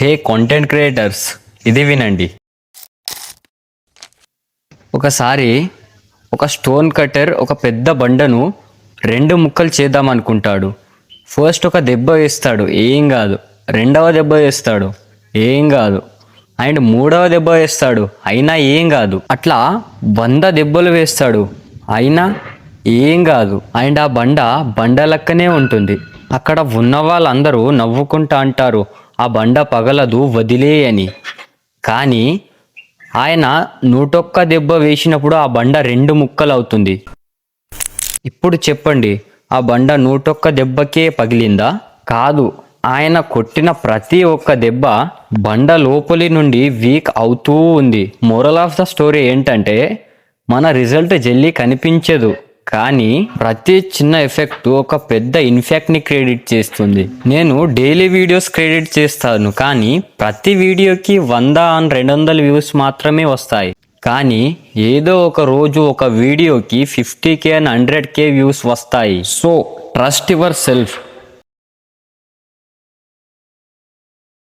హే content creators ఇది వినండి. ఒకసారి ఒక స్టోన్ కట్టర్ ఒక పెద్ద బండను రెండు ముక్కలు చేద్దాం అనుకుంటాడు ఫస్ట్ ఒక దెబ్బ వేస్తాడు ఏం కాదు. రెండవ దెబ్బ వేస్తాడు ఏం కాదు. అండ్ మూడవ దెబ్బ వేస్తాడు అయినా ఏం కాదు. అట్లా వంద దెబ్బలు వేస్తాడు అయినా ఏం కాదు. అండ్ ఆ బండ బండ లెక్కనే ఉంటుంది. అక్కడ ఉన్న వాళ్ళందరూ నవ్వుకుంటా అంటారు ఆ బండ పగలదు వదిలే అని. కానీ ఆయన నూటొక్క దెబ్బ వేసినప్పుడు ఆ బండ రెండు ముక్కలు అవుతుంది ఇప్పుడు చెప్పండి ఆ బండ నూటొక్క దెబ్బకే పగిలిందా? కాదు ఆయన కొట్టిన ప్రతి ఒక్క దెబ్బ బండ లోపలి నుండి వీక్ అవుతూ ఉంది. మోరల్ ఆఫ్ ద స్టోరీ ఏంటంటే మన రిజల్ట్ జల్లి కనిపించదు. కానీ ప్రతి చిన్న ఎఫెక్ట్ ఒక పెద్ద ఇన్ఫెక్ట్ని క్రెడిట్ చేస్తుంది. నేను డైలీ వీడియోస్ క్రెడిట్ చేస్తాను కానీ ప్రతి వీడియోకి వంద అండ్ రెండు వందల వ్యూస్ మాత్రమే వస్తాయి. కానీ ఏదో ఒక రోజు ఒక వీడియోకి fifty K and hundred K views వస్తాయి. So trust yourself.